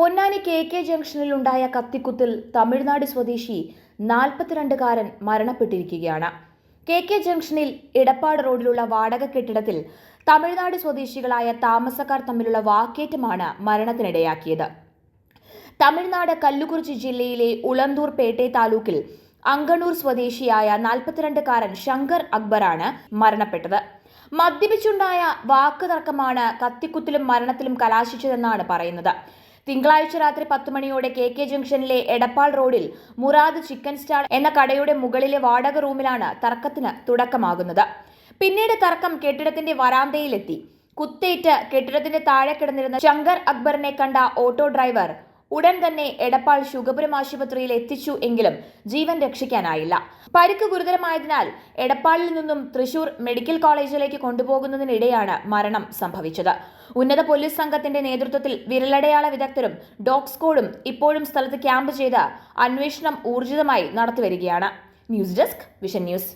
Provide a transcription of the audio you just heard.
Ponnani K K ജംഗ്ഷനിൽ ഉണ്ടായ കത്തിക്കുത്തിൽ തമിഴ്നാട് സ്വദേശി നാൽപ്പത്തിരണ്ടുകാരൻ മരണപ്പെട്ടിരിക്കുകയാണ്. കെ കെ ജംഗ്ഷനിൽ ഇടപ്പാട് റോഡിലുള്ള വാടക കെട്ടിടത്തിൽ തമിഴ്നാട് സ്വദേശികളായ താമസക്കാർ തമ്മിലുള്ള വാക്കേറ്റമാണ് മരണത്തിനിടയാക്കിയത്. തമിഴ്നാട് കല്ലുകുറിച്ചി ജില്ലയിലെ ഉളന്തൂർ പേട്ടെ താലൂക്കിൽ അങ്കണൂർ സ്വദേശിയായ നാൽപ്പത്തിരണ്ടുകാരൻ ശങ്കർ അക്ബറാണ് മരണപ്പെട്ടത്. മദ്യപിച്ചുണ്ടായ വാക്ക് തർക്കമാണ് കത്തിക്കുത്തിലും മരണത്തിലും കലാശിച്ചതെന്നാണ് പറയുന്നത്. തിങ്കളാഴ്ച രാത്രി പത്ത് മണിയോടെ കെ കെ ജംഗ്ഷനിലെ എടപ്പാൾ റോഡിൽ മുറാദ് ചിക്കൻ സ്റ്റാൾ എന്ന കടയുടെ മുകളിലെ വാടക റൂമിലാണ് തർക്കത്തിന് തുടക്കമാകുന്നത്. പിന്നീട് തർക്കം കെട്ടിടത്തിന്റെ വരാന്തയിലെത്തി. കുത്തേറ്റ് കെട്ടിടത്തിന്റെ താഴെ കിടന്നിരുന്ന ശങ്കർ അക്ബറിനെ കണ്ട ഓട്ടോ ഡ്രൈവർ ഉടൻ തന്നെ എടപ്പാൾ ശുഗപുരം ആശുപത്രിയിൽ എത്തിച്ചു എങ്കിലും ജീവൻ രക്ഷിക്കാനായില്ല. പരിക്ക് ഗുരുതരമായതിനാൽ എടപ്പാളിൽ നിന്നും തൃശൂർ മെഡിക്കൽ കോളേജിലേക്ക് കൊണ്ടുപോകുന്നതിനിടെയാണ് മരണം സംഭവിച്ചത്. ഉന്നത പോലീസ് സംഘത്തിന്റെ നേതൃത്വത്തിൽ വിരലടയാള വിദഗ്ധരും ഡോഗ് സ്ക്വാഡും ഇപ്പോഴും സ്ഥലത്ത് ക്യാമ്പ് ചെയ്ത് അന്വേഷണം ഊർജിതമായി നടത്തിവരികയാണ്. News desk vision news.